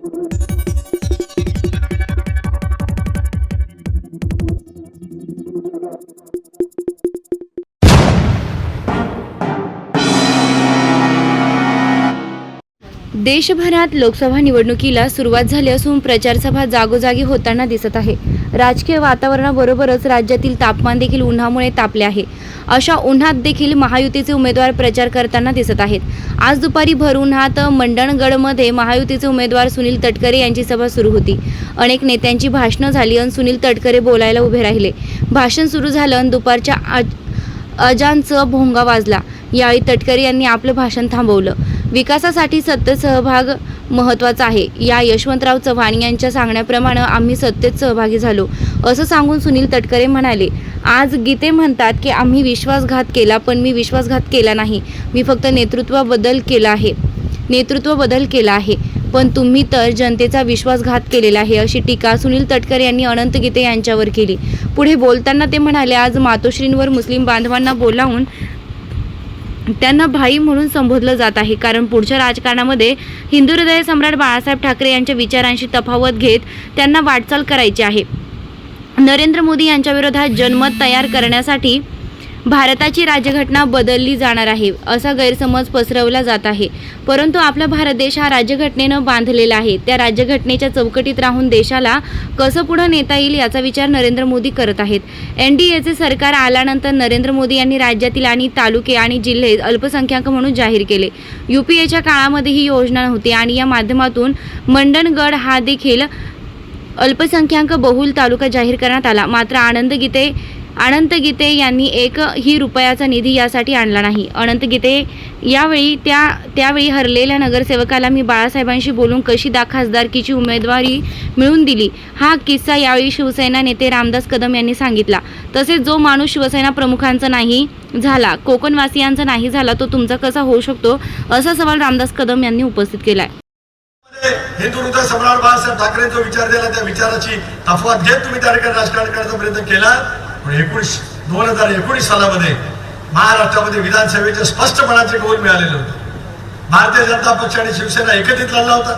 Thank you. देशभरात लोकसभा निवडणुकीला सुरुवात झाली असून प्रचारसभा जागोजागी होताना दिसत आहे. राजकीय वातावरणाबरोबरच राज्यातील तापमान देखील उन्हामुळे तापले आहे. अशा उन्हात देखील महायुतीचे उमेदवार प्रचार करताना दिसत आहेत. आज दुपारी भर उन्हात मंडणगडमध्ये महायुतीचे उमेदवार सुनील तटकरे यांची सभा सुरू होती. अनेक नेत्यांची भाषणं झाली आणि सुनील तटकरे बोलायला उभे राहिले. भाषण सुरू झालं आणि दुपारच्या आज अजांचं भोंगा वाजला. यावेळी तटकरे यांनी आपलं भाषण थांबवलं. विकासासाठी सत्तेत सहभाग महत्त्वाचा आहे. या यशवंतराव चव्हाण यांच्या सांगण्याप्रमाणे आम्ही सत्तेत सहभागी झालो. असं सांगून सुनील तटकरे म्हणाले आज गीते म्हणतात की आम्ही विश्वासघात केला पण मी विश्वासघात केला नाही. मी फक्त नेतृत्व बदल केला आहे. नेतृत्व बदल केला आहे. पण तुम्ही तर जनतेचा विश्वासघात केलेला आहे अशी टीका सुनील तटकरे यांनी अनंत गीते यांच्यावर केली. पुढे बोलताना ते म्हणाले आज मातोश्रींवर मुस्लिम बांधवांना बोलावून त्यांना भाई म्हणून संबोधलं जात आहे. कारण पुढच्या राजकारणामध्ये हिंदू हृदय सम्राट बाळासाहेब ठाकरे यांच्या विचारांशी तफावत घेत त्यांना वाटचाल करायची आहे. नरेंद्र मोदी यांच्या विरोधात जनमत तयार करण्यासाठी भारताची राज्यघटना बदलली जाणार आहे असा गैरसमज पसरवला जात आहे. परंतु आपला भारत देश हा राज्यघटनेनं बांधलेला आहे. त्या राज्यघटनेच्या चौकटीत राहून देशाला कसं पुढं नेता येईल याचा विचार नरेंद्र मोदी करत आहेत. एन डी एचे सरकार आल्यानंतर नरेंद्र मोदी यांनी राज्यातील आणि तालुके आणि जिल्हे अल्पसंख्याक म्हणून जाहीर केले. यू पी एच्या काळामध्ये ही योजना नव्हती आणि या माध्यमातून मंडणगड हा देखील अल्पसंख्याक बहुल तालुका जाहीर करण्यात आला. मात्र आनंद गीते अनंत गीते यांनी एक ही रुपयाचा निधी यासाठी आणला नाही. अनंत गीते यावेळी त्या त्यावेळी हरलेल्या नगरसेवकाला मी बाळासाहेबांशी बोलून कशी दा खासदारकीची उमेदवारी मिळवून दिली हा किस्सा यावेळी शिवसेना नेते रामदास कदम यांनी सांगितला. तसेच जो माणूस शिवसेना प्रमुखांचा नाही झाला कोकणवासियांचा नाही झाला तो तुमचा कसा होऊ शकतो असा सवाल रामदास कदम यांनी उपस्थित केला आहे सम्राट बाळासाहेब ठाकरेंचा विचार दिला त्या विचाराची तफावत घेत तुम्ही त्या ठिकाणी राजकारण करायचा प्रयत्न केला. एकोणीस दोन हजार एकोणीस सालामध्ये महाराष्ट्रामध्ये विधानसभेचे स्पष्टपणाचे कौल मिळालेले होते. भारतीय जनता पक्ष आणि शिवसेना एकत्रित लढला होता.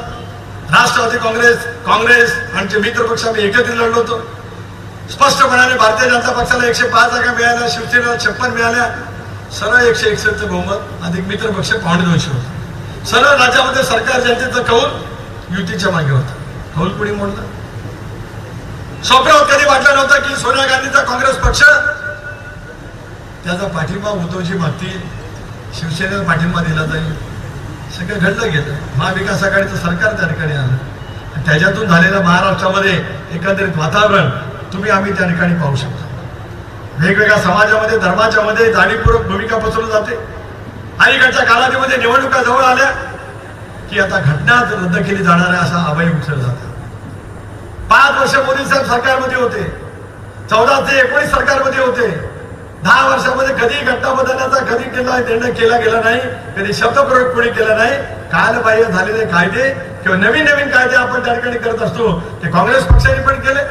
राष्ट्रवादी काँग्रेस काँग्रेस आणि मित्र पक्ष आम्ही एकत्रित लढलो होतो. स्पष्टपणाने भारतीय जनता पक्षाला एकशे पाच जागा मिळाल्या शिवसेनेला छप्पन मिळाल्या. सरळ एकशे एकसष्ट बहुमत अधिक मित्र पक्ष पावणे दोनशे होते. सरळ राज्यामध्ये सरकार जनतेचं कौल युतीच्या मागे होतं. कौल कुणी मोडलं? स्वप्नात कधी वाटलं नव्हतं की सोनिया गांधीचा काँग्रेस पक्ष? त्याचा पाठिंबा उद्धवजी मागतील शिवसेनेला पाठिंबा दिला जाईल. सगळं घडलं गेलं. महाविकास आघाडीचं सरकार त्या ठिकाणी आलं. आणि त्याच्यातून झालेलं महाराष्ट्रामध्ये एकंदरीत वातावरण तुम्ही आम्ही त्या ठिकाणी पाहू शकतो. वेगवेगळ्या समाजामध्ये धर्माच्या मध्ये जाणीवपूर्वक भूमिका पसरली जाते. अलीकडच्या कालावधीमध्ये निवडणुका जवळ आल्या की आता घटनाच रद्द केली जाणार आहे असा अभय उचल जातं. पाच वर्ष मोदी साहेब सरकारमध्ये होते. चौदा ते एकोणीस सरकारमध्ये होते. दहा वर्षामध्ये कधी घटना बदलण्याचा कधी केला निर्णय केला गेला नाही कधी शब्दप्रयोग कोणी केला नाही कालबाह्य झालेले कायदे किंवा नवीन नवीन कायदे आपण त्या ठिकाणी करत असतो. ते काँग्रेस पक्षाने पण केले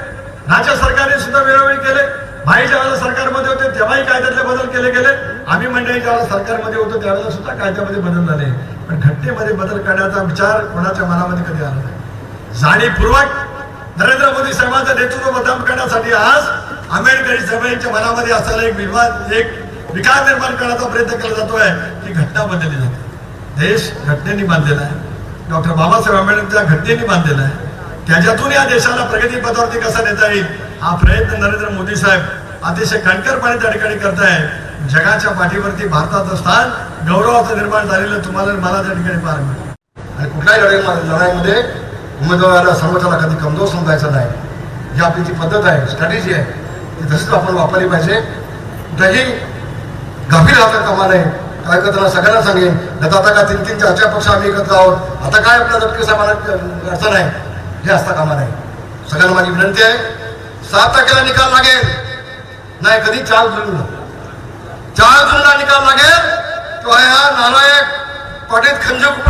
राज्य सरकारने सुद्धा वेळोवेळी केले. भाई ज्यावेळेला सरकारमध्ये होते तेव्हाही कायद्यातले बदल केले गेले. आम्ही मंडळी ज्यावेळेला सरकारमध्ये होतो त्यावेळेला सुद्धा कायद्यामध्ये बदल झाले. पण घटनेमध्ये बदल करण्याचा विचार कोणाच्या मनामध्ये कधी आला नाही. जाणीवपूर्वक नरेंद्र मोदी साहेबांचं नेतृत्व बदनाम करण्यासाठी आज आंबेडकरी साहेबांच्या मनामध्ये असलेला एक विवाद एक विकार निर्माण करण्याचा प्रयत्न केला जातोय. की घटना बदलली जाते देश घटनेने बांधलेला आहे. डॉक्टर बाबासाहेब आंबेडकरच्या घटनेने बांधलेला आहे. त्याच्यातून या देशाला प्रगती पथावरती कसा नेता येईल हा प्रयत्न नरेंद्र मोदी साहेब अतिशय कणकरपणे त्या ठिकाणी करताय. जगाच्या पाठीवरती भारताचं स्थान गौरवाचं निर्माण झालेलं तुम्हाला मला त्या ठिकाणी पाहायला मिळेल आणि कुठल्याही लढाई लढाईमध्ये उमेदवाराला सर्वताला कधी कमजोर समजायचं नाही. ही आपली जी पद्धत आहे स्ट्रॅटेजी आहे ती तशीच आपण वापरली पाहिजे. कुठेही गंभीर राहता कामा नये. कार्यकर्त्यांना सगळ्यांना सांगेन नाही आता का तीन तीन चार चार पक्ष आम्ही एकत्र आहोत. आता काय आपल्या नक्की साहेबांना अडचण आहे? हे असता कामा नाही सगळ्यांना माझी विनंती आहे सात तारखेला निकाल लागेल. नाही कधी? चार जूनला. चार जूनला निकाल लागेल. तो ह्या नालायक पाटील खंजक